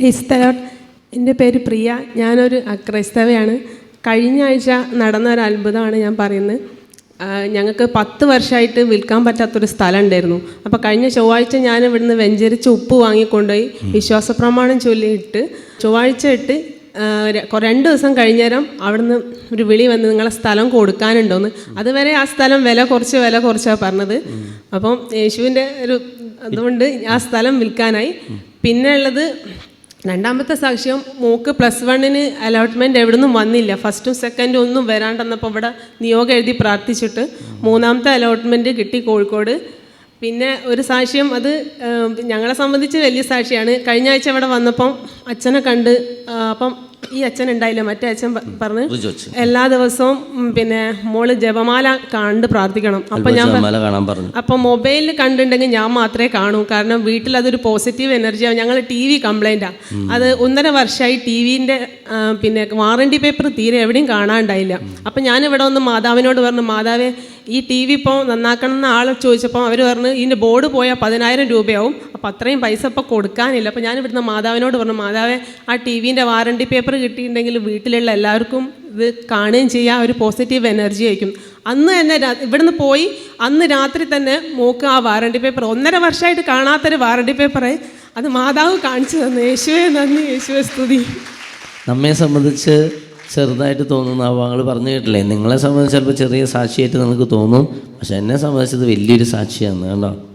ക്രൈസ്തവർ. എന്റെ പേര് പ്രിയ. ഞാനൊരു അക്രൈസ്തവയാണ് കഴിഞ്ഞ ആഴ്ച നടന്ന ഒരു അത്ഭുതമാണ് ഞാൻ പറയുന്നത്. ഞങ്ങൾക്ക് പത്ത് വർഷമായിട്ട് വിൽക്കാൻ പറ്റാത്തൊരു സ്ഥലം ഉണ്ടായിരുന്നു അപ്പോൾ കഴിഞ്ഞ ചൊവ്വാഴ്ച ഞാൻ ഇവിടുന്ന് വെഞ്ചരിച്ച് ഉപ്പ് വാങ്ങിക്കൊണ്ടുപോയി വിശ്വാസ പ്രമാണം ചൊല്ലിയിട്ട് ചൊവ്വാഴ്ച ഇട്ട് രണ്ട് ദിവസം കഴിഞ്ഞേരം അവിടുന്ന് ഒരു വിളി വന്ന് നിങ്ങളെ സ്ഥലം കൊടുക്കാനുണ്ടോന്ന്. അതുവരെ ആ സ്ഥലം വില കുറച്ച് വില കുറച്ചാണ് പറഞ്ഞത്. അപ്പം യേശുവിന്റെ ഒരു അതുകൊണ്ട് ആ സ്ഥലം വിൽക്കാനായി. പിന്നെ ഉള്ളത് രണ്ടാമത്തെ സാക്ഷ്യം മോക്ക് പ്ലസ് വണ്ണിന് അലോട്ട്മെന്റ് എവിടെ നിന്നും വന്നില്ല. ഫസ്റ്റും സെക്കൻഡും ഒന്നും വരാണ്ടെന്നപ്പോൾ ഇവിടെ നിയോഗം എഴുതി പ്രാർത്ഥിച്ചിട്ട് മൂന്നാമത്തെ അലോട്ട്മെന്റ് കിട്ടി കോഴിക്കോട്. പിന്നെ ഒരു സാക്ഷ്യം അത് ഞങ്ങളെ സംബന്ധിച്ച് വലിയ സാക്ഷിയാണ്. കഴിഞ്ഞ ആഴ്ച ഇവിടെ വന്നപ്പം അച്ഛനെ കണ്ട് അപ്പം ഈ അച്ഛൻ ഉണ്ടായില്ല മറ്റേ അച്ഛൻ പറഞ്ഞു എല്ലാ ദിവസവും പിന്നെ മോൾ ജപമാല കണ്ട് പ്രാർത്ഥിക്കണം. അപ്പൊ ഞാൻ അപ്പൊ കാണാൻ പറഞ്ഞു. അപ്പം മൊബൈലിൽ കണ്ടിട്ടുണ്ടെങ്കിൽ ഞാൻ മാത്രമേ കാണൂ. കാരണം വീട്ടിൽ അതൊരു പോസിറ്റീവ് എനർജിയാണ് ഞങ്ങൾ ടി വി കംപ്ലൈന്റാ അത് ഒന്നര വർഷമായി ടി വിന്റെ പിന്നെ വാറണ്ടി പേപ്പർ തീരെ എവിടെയും കാണാണ്ടായില്ല. അപ്പം ഞാൻ ഇവിടെ ഒന്ന് മാതാവിനോട് പറഞ്ഞു മാതാവേ ഈ ടി വി ഇപ്പോൾ നന്നാക്കണം എന്ന ആൾ ചോദിച്ചപ്പോൾ അവർ പറഞ്ഞു ഇതിന്റെ ബോർഡ് പോയാൽ പതിനായിരം രൂപയാവും. അപ്പോൾ അത്രയും പൈസ ഇപ്പോൾ കൊടുക്കാനില്ല. അപ്പോൾ ഞാൻ ഇവിടുന്ന് മാതാവിനോട് പറഞ്ഞു മാതാവെ ആ ടി വിന്റെ വാറണ്ടി പേപ്പർ കിട്ടിയിട്ടുണ്ടെങ്കിൽ വീട്ടിലുള്ള എല്ലാവർക്കും ഇത് കാണുകയും ചെയ്യുക ഒരു പോസിറ്റീവ് എനർജി ആയിരിക്കും. അന്ന് തന്നെ ഇവിടുന്ന് പോയി. അന്ന് രാത്രി തന്നെ മൂക്ക് ആ വാറണ്ടി പേപ്പർ ഒന്നര വർഷമായിട്ട് കാണാത്തൊരു വാറണ്ടി പേപ്പറ് അത് മാതാവ് കാണിച്ചു തന്നു. യേശുവേ നന്ദി. യേശുവേ സ്തുതി. നമ്മെ സംബന്ധിച്ച് ചെറുതായിട്ട് തോന്നുന്ന ആ വാങ്ങൾ പറഞ്ഞു കേട്ടില്ലേ? നിങ്ങളെ സംബന്ധിച്ച് ചിലപ്പോൾ ചെറിയ സാക്ഷിയായിട്ട് നിങ്ങൾക്ക് തോന്നും. പക്ഷെ എന്നെ സംബന്ധിച്ചത് വലിയൊരു സാക്ഷിയാണ് കേട്ടോ